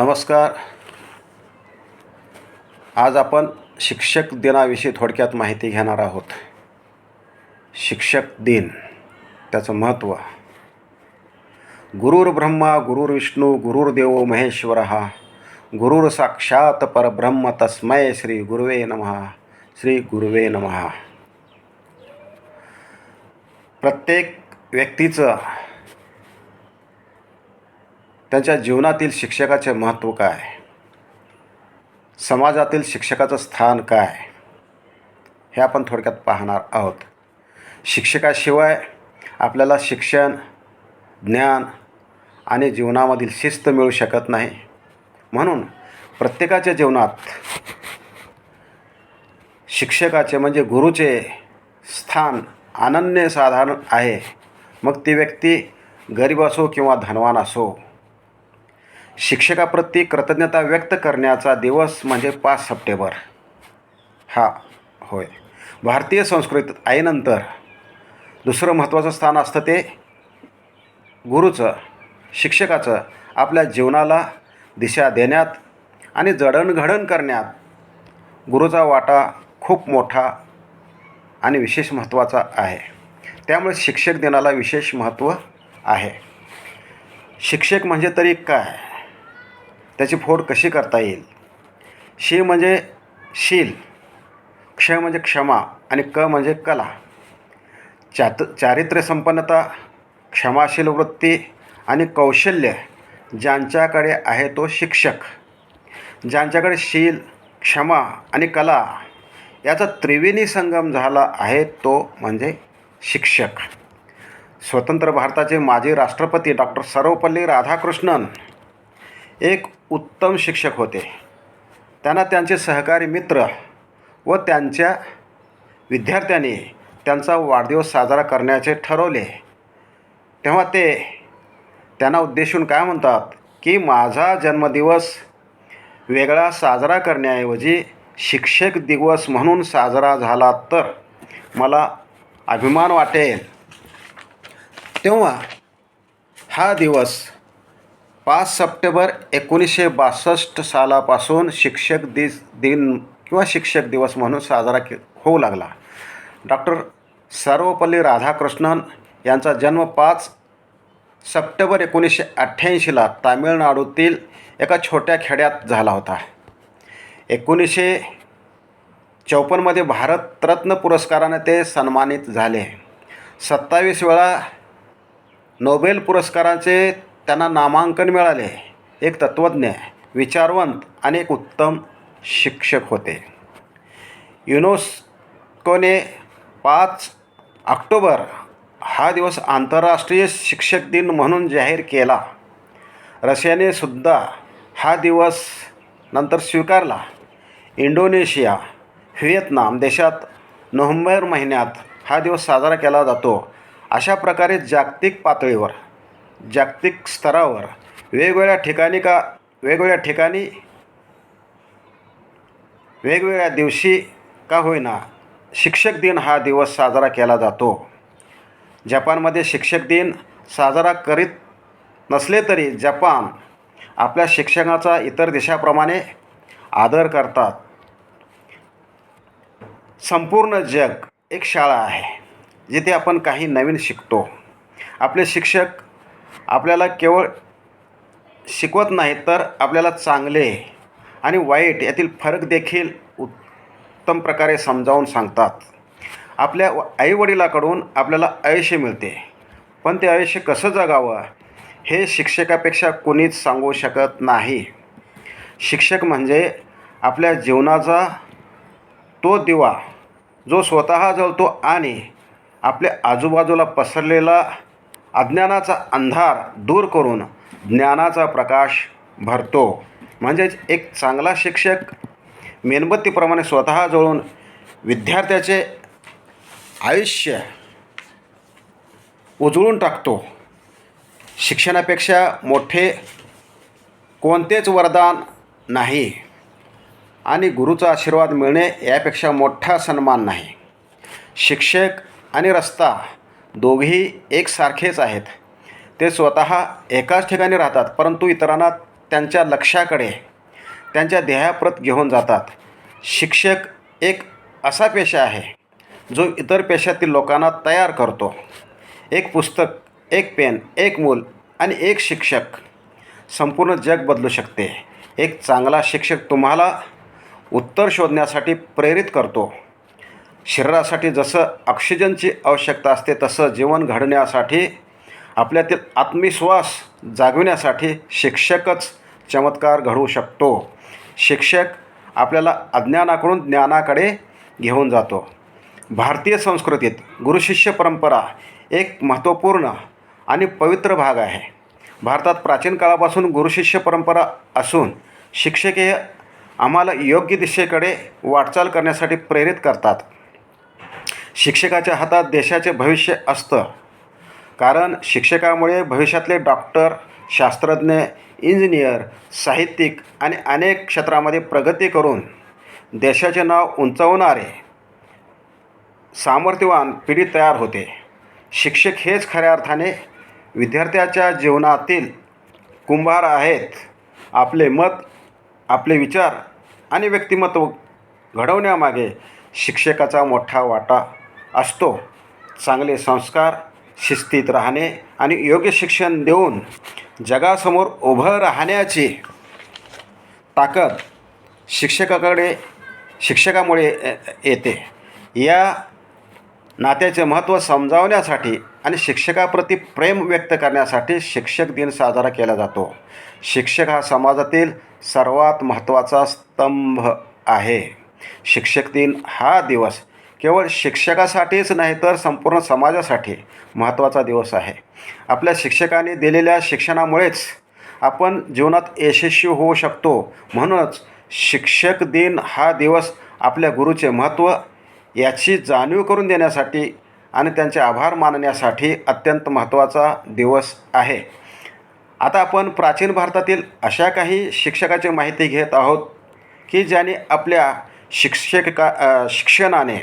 नमस्कार. आज आपण शिक्षक दिनाविषयी थोडक्यात माहिती घेणार आहोत. शिक्षक दिन त्याचं महत्त्व. गुरुर ब्रह्मा गुरुर विष्णू गुरुर्देव महेश्वर गुरुर साक्षात परब्रह्म तस्मै श्री गुरुवे नमः श्री गुरुवे नमः. प्रत्येक व्यक्तीचं त्यांच्या जीवनातील शिक्षकाचे महत्त्व काय? समाजातील शिक्षकाचं स्थान काय? हे आपण थोडक्यात पाहणार आहोत. शिक्षकाशिवाय आपल्याला शिक्षण ज्ञान आणि जीवनामधील शिस्त मिळू शकत नाही. म्हणून प्रत्येकाच्या जीवनात शिक्षकाचे म्हणजे गुरुचे स्थान अनन्यसाधारण आहे. मग ती व्यक्ती गरीब असो किंवा धनवान असो शिक्षकाप्रती कृतज्ञता व्यक्त करण्याचा दिवस म्हणजे पाच सप्टेंबर. हा होय. भारतीय संस्कृतीत आईनंतर दुसरं महत्त्वाचं स्थान असतं ते गुरुचं शिक्षकाचं आपल्या जीवनाला दिशा देण्यात आणि जडणघडण करण्यात गुरुचा वाटा खूप मोठा आणि विशेष महत्त्वाचा आहे. त्यामुळे शिक्षक दिनाला विशेष महत्त्व आहे. शिक्षक म्हणजे तरी काय? त्याची फोड कशी करता येईल? शी म्हणजे शील क्ष म्हणजे क्षमा आणि क म्हणजे कला. चात चारित्र्य संपन्नता क्षमाशील वृत्ती आणि कौशल्य ज्यांच्याकडे आहे तो शिक्षक. ज्यांच्याकडे शील क्षमा आणि कला याचा त्रिवेणी संगम झाला आहे तो म्हणजे शिक्षक. स्वतंत्र भारताचे माजी राष्ट्रपती डॉक्टर सर्वपल्ली राधाकृष्णन एक उत्तम शिक्षक होते. त्यांना त्यांचे सहकारी मित्र व त्यांच्या विद्यार्थ्यांनी त्यांचा वाढदिवस साजरा करण्याचे ठरवले. तेव्हा ते त्यांना उद्देशून काय म्हणतात की माझा जन्मदिवस वेगळा साजरा करण्याऐवजी शिक्षक दिवस म्हणून साजरा झाला तर मला अभिमान वाटेल. तेव्हा हा दिवस पाच सप्टेंबर एकोणीसशे बासष्ट सालापासून शिक्षक दिस दिन किंवा शिक्षक दिवस म्हणून साजरा के होऊ लागला. डॉक्टर सर्वपल्ली राधाकृष्णन यांचा जन्म पाच सप्टेंबर एकोणीसशे अठ्ठ्याऐंशीला तामिळनाडूतील एका छोट्या खेड्यात झाला होता. एकोणीसशे चौपन्नमध्ये भारतरत्न पुरस्काराने ते सन्मानित झाले. सत्तावीस वेळा नोबेल पुरस्कारांचे त्यांना नामांकन मिळाले. एक तत्त्वज्ञ विचारवंत आणि एक उत्तम शिक्षक होते. युनोस्कोने पाच ऑक्टोबर हा दिवस आंतरराष्ट्रीय शिक्षक दिन म्हणून जाहीर केला. रशियाने सुद्धा हा दिवस नंतर स्वीकारला. इंडोनेशिया व्हिएतनाम देशात नोव्हेंबर महिन्यात हा दिवस साजरा केला जातो. अशा प्रकारे जागतिक पातळीवर जागतिक स्तरावर वेगवेगळ्या ठिकाणी का वेगवेगळ्या ठिकाणी वेगवेगळ्या दिवशी का होईना शिक्षक दिन हा दिवस साजरा केला जातो. जपानमध्ये शिक्षक दिन साजरा करीत नसले तरी जपान आपल्या शिक्षकाचा इतर देशाप्रमाणे आदर करतात. संपूर्ण जग एक शाळा आहे जिथे आपण काही नवीन शिकतो. आपले शिक्षक आपल्याला केवळ शिकवत नाही तर आपल्याला चांगले आणि वाईट यातील फरक देखील उत्तम प्रकारे समजावून सांगतात. आपल्या आईवडिलाकडून आपल्याला आयुष्य मिळते. पण ते आयुष्य कसं जगावं हे शिक्षकापेक्षा कोणीच सांगू शकत नाही. शिक्षक म्हणजे आपल्या जीवनाचा तो दिवा जो स्वतः जळतो आणि आपल्या आजूबाजूला पसरलेला अज्ञानाचा अंधार दूर करून ज्ञानाचा प्रकाश भरतो. म्हणजेच एक चांगला शिक्षक मेणबत्तीप्रमाणे स्वतः जळून विद्यार्थ्याचे आयुष्य उजळून टाकतो. शिक्षणापेक्षा मोठे कोणतेच वरदान नाही आणि गुरुचा आशीर्वाद मिळणे यापेक्षा मोठा सन्मान नाही. शिक्षक आणि रस्ता दोघेही एकसारखेच आहेत. ते स्वतः एकाच ठिकाणी राहतात परंतु इतरांना त्यांच्या लक्षाकडे त्यांच्या ध्येयाप्रत घेऊन जातात. शिक्षक एक असा पेशा आहे जो इतर पेशातील लोकांना तयार करतो. एक पुस्तक एक पेन एक मूल आणि एक शिक्षक संपूर्ण जग बदलू शकते. एक चांगला शिक्षक तुम्हाला उत्तर शोधण्यासाठी प्रेरित करतो. शरीरासाठी जसं ऑक्सिजनची आवश्यकता असते तसं जीवन घडण्यासाठी आपल्यातील आत्मविश्वास जागविण्यासाठी शिक्षकच चमत्कार घडवू शकतो. शिक्षक आपल्याला अज्ञानाकडून ज्ञानाकडे घेऊन जातो. भारतीय संस्कृतीत गुरुशिष्य परंपरा एक महत्त्वपूर्ण आणि पवित्र भाग आहे. भारतात प्राचीन काळापासून गुरुशिष्य परंपरा असून शिक्षक हे आम्हाला योग्य दिशेकडे वाटचाल करण्यासाठी प्रेरित करतात. शिक्षकाच्या हातात देशाचे भविष्य असतं. कारण शिक्षकामुळे भविष्यातले डॉक्टर शास्त्रज्ञ इंजिनियर साहित्यिक आणि अनेक क्षेत्रामध्ये प्रगती करून देशाचे नाव उंचावणारे सामर्थ्यवान पिढी तयार होते. शिक्षक हेच खऱ्या अर्थाने विद्यार्थ्याच्या जीवनातील कुंभार आहेत. आपले मत आपले विचार आणि व्यक्तिमत्व घडवण्यामागे शिक्षकाचा मोठा वाटा असतो. चांगले संस्कार शिस्तीत राहणे आणि योग्य शिक्षण देऊन जगासमोर उभं राहण्याची ताकद शिक्षकाकडे शिक्षकामुळे येते. या नात्याचे महत्त्व समजावण्यासाठी आणि शिक्षकाप्रती प्रेम व्यक्त करण्यासाठी शिक्षक दिन साजरा केला जातो. शिक्षक हा समाजातील सर्वात महत्त्वाचा स्तंभ आहे. शिक्षक दिन हा दिवस केवळ शिक्षकासाठीच नाही तर संपूर्ण समाजासाठी महत्त्वाचा दिवस आहे. आपल्या शिक्षकांनी दिलेल्या शिक्षणामुळेच आपण जीवनात यशस्वी होऊ शकतो. म्हणूनच शिक्षक दिन हा दिवस आपल्या गुरुचे महत्त्व याची जाणीव करून देण्यासाठी आणि त्यांचे आभार मानण्यासाठी अत्यंत महत्त्वाचा दिवस आहे. आता आपण प्राचीन भारतातील अशा काही शिक्षकाची माहिती घेत आहोत की ज्याने आपल्या शिक्षक शिक्षणाने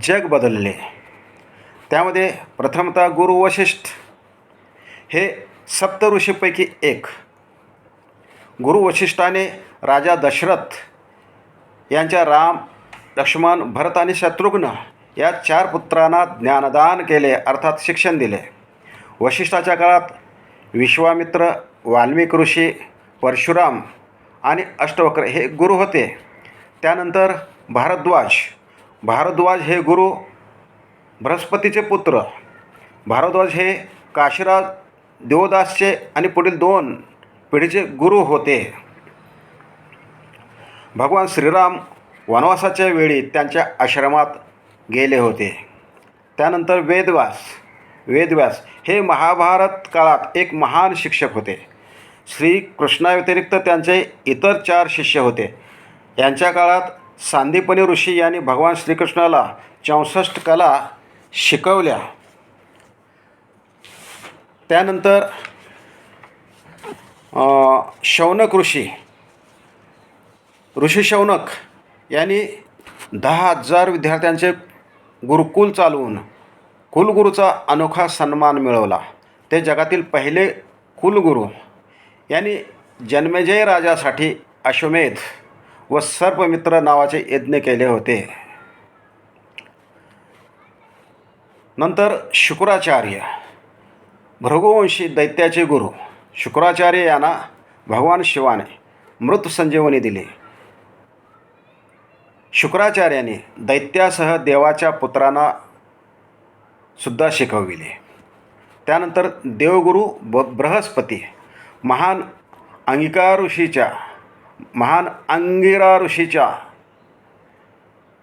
जग बदलले. त्यामध्ये प्रथमतः गुरु वशिष्ठ हे सप्तऋषीपैकी एक. गुरु वशिष्ठाने राजा दशरथ यांच्या राम लक्ष्मण भरत आणि शत्रुघ्न या चार पुत्रांना ज्ञानदान केले अर्थात शिक्षण दिले. वशिष्ठाच्या काळात विश्वामित्र वाल्मिक ऋषी परशुराम आणि अष्टवक्र हे गुरु होते. त्यानंतर भारद्वाज भारद्वाज हे गुरु बृहस्पतीचे पुत्र. भारद्वाज हे काशीराज देवदासचे आणि पुढील दोन पिढीचे गुरु होते. भगवान श्रीराम वनवासाच्या वेळी त्यांच्या आश्रमात गेले होते. त्यानंतर वेदव्यास वेदव्यास हे महाभारत काळात एक महान शिक्षक होते. श्रीकृष्णाव्यतिरिक्त त्यांचे इतर चार शिष्य होते. यांच्या काळात सांदीपनी ऋषी यांनी भगवान श्रीकृष्णाला चौसष्ट कला शिकवल्या. त्यानंतर शौनक ऋषी. ऋषी शौनक यांनी दहा हजार विद्यार्थ्यांचे गुरुकुल चालवून कुलगुरूचा अनोखा सन्मान मिळवला. ते जगातील पहिले कुलगुरू. यांनी जन्मेजय राजासाठी अश्वमेध व सर्पमित्र नावाचे यज्ञ केले होते. नंतर शुक्राचार्य भृगुवंशी दैत्याचे गुरु शुक्राचार्य यांना भगवान शिवाने मृत संजीवनी दिली. शुक्राचार्याने दैत्यासह देवाच्या पुत्रांना सुद्धा शिकविले. त्यानंतर देवगुरु ब बृहस्पती महान अंगिका ऋषीच्या महान अंगिरा ऋषीच्या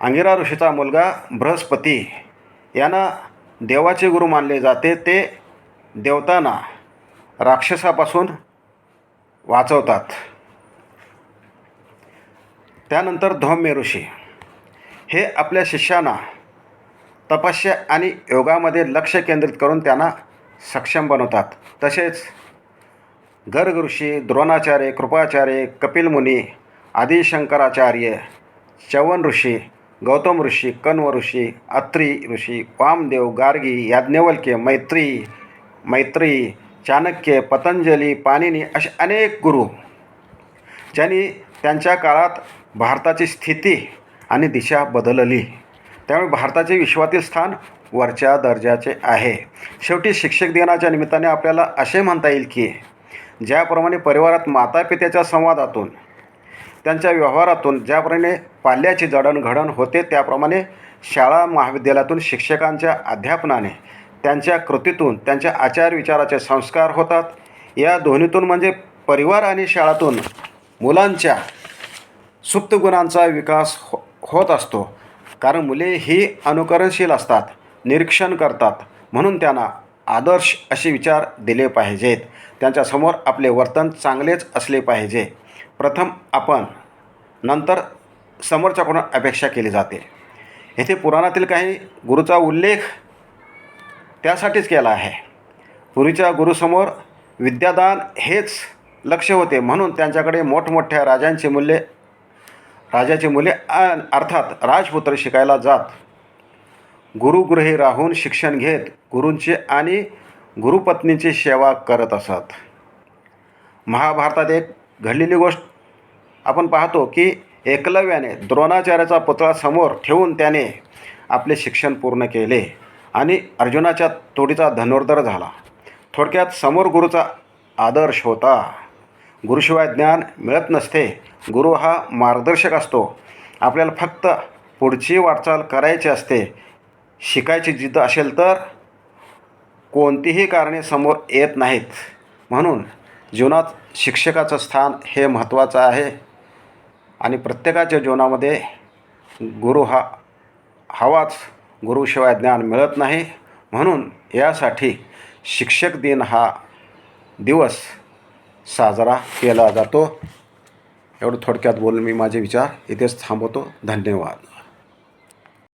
अंगिरा ऋषीचा मुलगा बृहस्पती यांना देवाचे गुरु मानले जाते ते देवतांना राक्षसापासून वाचवतात. त्यानंतर धौम्य ऋषी. हे आपल्या शिष्यांना तपस्या आणि योगामध्ये लक्ष केंद्रित करून त्यांना सक्षम बनवतात. तसेच गर्ग ऋषी द्रोणाचार्य कृपाचार्य कपिल मुनी आदिशंकराचार्य चवन ऋषी गौतम ऋषी कण्व ऋषी अत्री ऋषी वामदेव गार्गी याज्ञवल्क्य मैत्री मैत्री चाणक्य पतंजली पाणिनी असे अनेक गुरु ज्यांनी त्यांच्या काळात भारताची स्थिती आणि दिशा बदलली. त्यामुळे भारताचे विश्वातील स्थान वरच्या दर्जाचे आहे. शेवटी शिक्षक दिनाच्या निमित्ताने आपल्याला असे म्हणता येईल की ज्याप्रमाणे परिवारात मातापित्याच्या संवादातून त्यांच्या व्यवहारातून ज्याप्रमाणे पाल्याची जडणघडण होते त्याप्रमाणे शाळा महाविद्यालयातून शिक्षकांच्या अध्यापनाने त्यांच्या कृतीतून त्यांच्या आचार विचाराचे संस्कार होतात. या दोन्हीतून म्हणजे परिवार आणि शाळातून मुलांच्या सुप्त गुणांचा विकास हो होत असतो. कारण मुले ही अनुकरणशील असतात निरीक्षण करतात. म्हणून त्यांना आदर्श असे विचार दिले पाहिजेत. त्यांच्यासमोर आपले वर्तन चांगलेच असले पाहिजे. प्रथम आपण नंतर समोरच्याकडून अपेक्षा केली जाते. येथे पुराणातील काही गुरुचा उल्लेख त्यासाठीच केला आहे. पूर्वीच्या गुरुसमोर विद्यादान हेच लक्ष होते. म्हणून त्यांच्याकडे मोठमोठ्या राजांची मूल्ये राजाची मुले अर्थात राजपुत्र शिकायला जात. गुरुगृही राहून शिक्षण घेत गुरूंचे आणि गुरुपत्नीची सेवा करत असत. महाभारतात एक घडलेली गोष्ट आपण पाहतो की एकलव्याने द्रोणाचार्याचा पुतळा समोर ठेवून त्याने आपले शिक्षण पूर्ण केले आणि अर्जुनाच्या तोडीचा धनुर्धर झाला. थोडक्यात समोर गुरुचा आदर्श होता. गुरुशिवाय ज्ञान मिळत नसते. गुरु हा मार्गदर्शक असतो. आपल्याला फक्त पुढची वाटचाल करायची असते. शिकायची जिद्द असेल तर कोणतीही कारणे समोर येत नाहीत. म्हणून जीवनात शिक्षकाचं स्थान हे महत्त्वाचं आहे. आणि प्रत्येकाच्या जीवनामध्ये गुरु हा हवाच गुरुशिवाय ज्ञान मिळत नाही. म्हणून यासाठी शिक्षक दिन हा दिवस साजरा केला जातो. एवढं थोडक्यात बोलून मी माझे विचार इथेच थांबवतो. धन्यवाद.